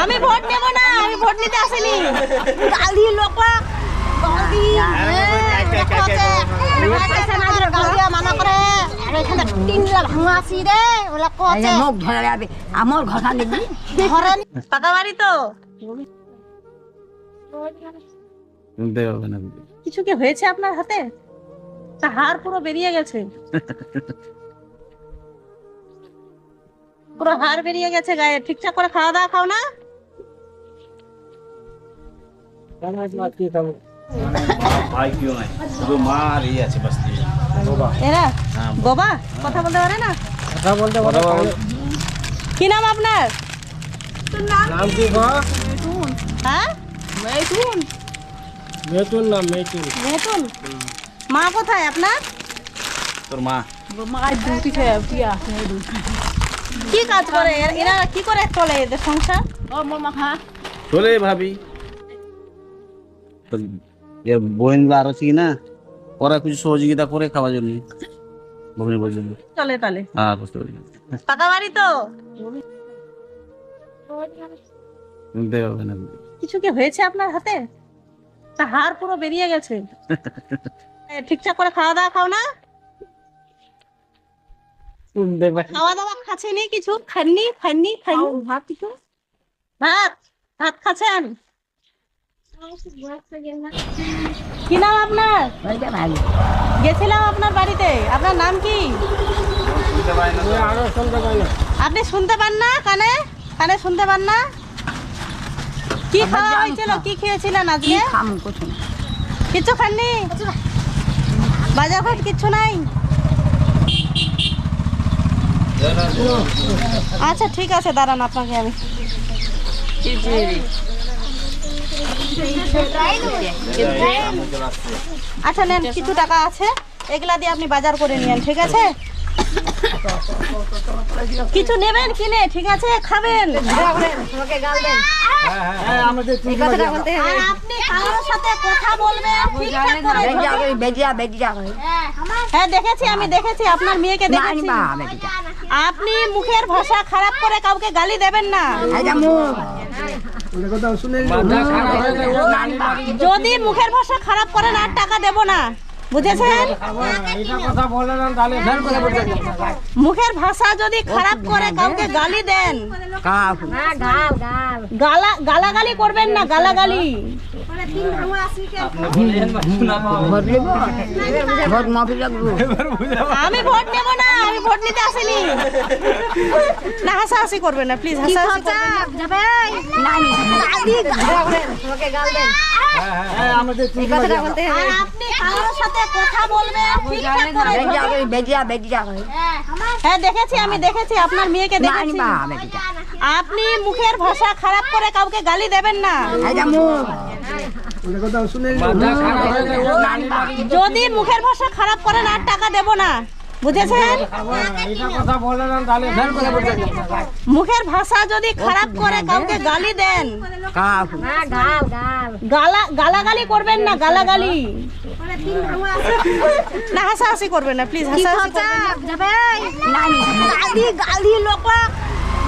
আমি ভোট নেব না আমি ভোট নিতে আসিনি। গালি লোক আমার ঘরে পাকা বাড়ি তো? কিছু কি হয়েছে আপনার হাতে? তা হাড় পুরো বেরিয়ে গেছে। পুরো হাড় বেরিয়ে গেছে গায়ে। ঠিকঠাক করে খাওয়া দাওয়া খাও না। এরা? হ্যাঁ। কথা বলতে পারে না? কথা বলতে কি নাম আপনার? নাম কি গো হ্যাঁ? মা কোথায় আপনার? তোর মা। কি কাজ করে? এরা- এরা কি করে চলে এদের সংসার? চলে ভাবি। এর আর আছে কি না? ওরা কিছু সহযোগিতা করে খাওয়ার জন্য। ভগ্নি পর্যন্ত চলে তাহলে। হ্যাঁ বুঝতে পারি পাকা বাড়ি তো? শুনতে হবে না কিছু কি হয়েছে আপনার হাতে? তা হাড় পুরো বেরিয়ে গেছে। ঠিকঠাক করে খাওয়া দাওয়া খাও না? খাওয়া দাওয়া খাচ্ছেনি কিছু? খাননি খাননি খাইনি ভাত কিছু? ভাত ভাত খাচ্ছেন কি নাম আপনার? গেছিলাম আপনার বাড়িতে। আপনার নাম কি? আপনি শুনতে পান না কানে? কানে শুনতে পান না? কি খাওয়া হয়েছিল? কি খেয়েছিলেন কি আজকে কিছু কিচ্ছু খাননি? বাজার ঘাট কিচ্ছু নাই? আচ্ছা ঠিক আছে দাঁড়ান আপনাকে আমি। আচ্ছা নেন কিছু টাকা আছে। এগুলা দিয়ে আপনি বাজার করে নিয়েন ঠিক আছে? কিছু নেবেন কিনে ঠিক আছে? খাবেন। করে হ্যাঁ দেখেছি আমি দেখেছি আপনার মেয়েকে দেখেছি। আপনি মুখের ভাষা খারাপ করে কাউকে গালি দেবেন না। যদি মুখের ভাষা খারাপ করেন আর টাকা দেব না। বুঝেছেন মুখের ভাষা যদি খারাপ করে কাউকে গালি দেন গালা গালাগালি করবেন না গালাগালি আমি ভোট নেব না আমি ভোট নিতে আসিনি না হাসাহাসি করবেন না প্লিজ করবেন না। আমাদের কারোর সাথে কথা বলবেন ঠিকঠাক করে বেজিয়া বেজিয়া বেজিয়া। হ্যাঁ দেখেছি আমি দেখেছি। আপনার মেয়েকে দেখেছি। আপনি মুখের ভাষা খারাপ করে কাউকে গালি দেবেন না। যদি মুখের ভাষা খারাপ করেন আর টাকা দেব না। বুঝেছেন? মুখের ভাষা যদি খারাপ করে, কাউকে গালি দেন। গালাগালি করবেন না, গালাগালি। না, হাসাহাসি করবেন না প্লিজ হাসাহাসি গালি লোক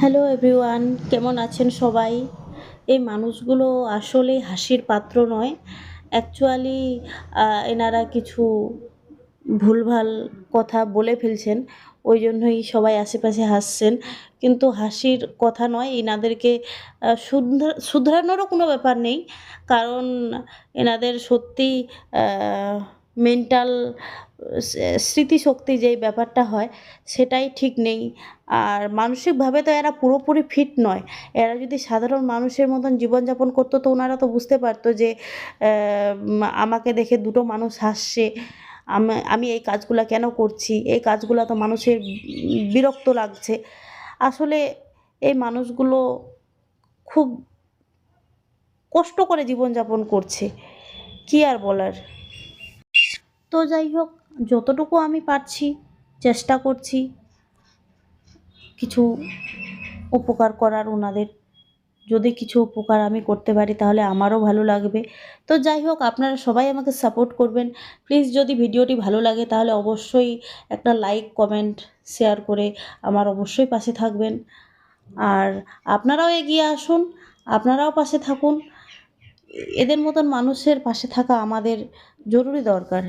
হ্যালো এভরিওয়ান কেমন আছেন সবাই? এই মানুষগুলো আসলে হাসির পাত্র নয়। অ্যাকচুয়ালি এনারা কিছু ভুলভাল কথা বলে ফেলছেন, ওই জন্যই সবাই আশেপাশে হাসছেন। কিন্তু হাসির কথা নয়, এনাদেরকে শুধরানোরও কোনো ব্যাপার নেই। কারণ এনাদের সত্যি মেন্টাল স্মৃতিশক্তি যেই ব্যাপারটা হয়, সেটাই ঠিক নেই। আর মানসিকভাবে তো এরা পুরোপুরি ফিট নয়। এরা যদি সাধারণ মানুষের মতন জীবনযাপন করতো, তো ওনারা তো বুঝতে পারতো যে আমাকে দেখে দুটো মানুষ হাসছে, আমি আমি এই কাজগুলো কেন করছি? এই কাজগুলো তো মানুষের বিরক্ত লাগছে। আসলে এই মানুষগুলো খুব কষ্ট করে জীবনযাপন করছে। কি আর বলার? তো যাই হোক, যতটুকু আমি পারছি, চেষ্টা করছি কিছু উপকার করার ওনাদের। যদি কিছু উপকার আমি করতে পারি, তাহলে আমারও ভালো লাগবে। তো যাই হোক, আপনারা সবাই আমাকে সাপোর্ট করবেন। প্লিজ যদি ভিডিওটি ভালো লাগে, তাহলে অবশ্যই একটা লাইক কমেন্ট শেয়ার করে আমার অবশ্যই পাশে থাকবেন। আর আপনারাও এগিয়ে আসুন, আপনারাও পাশে থাকুন। এদের মতন মানুষের পাশে থাকা আমাদের জরুরি দরকার।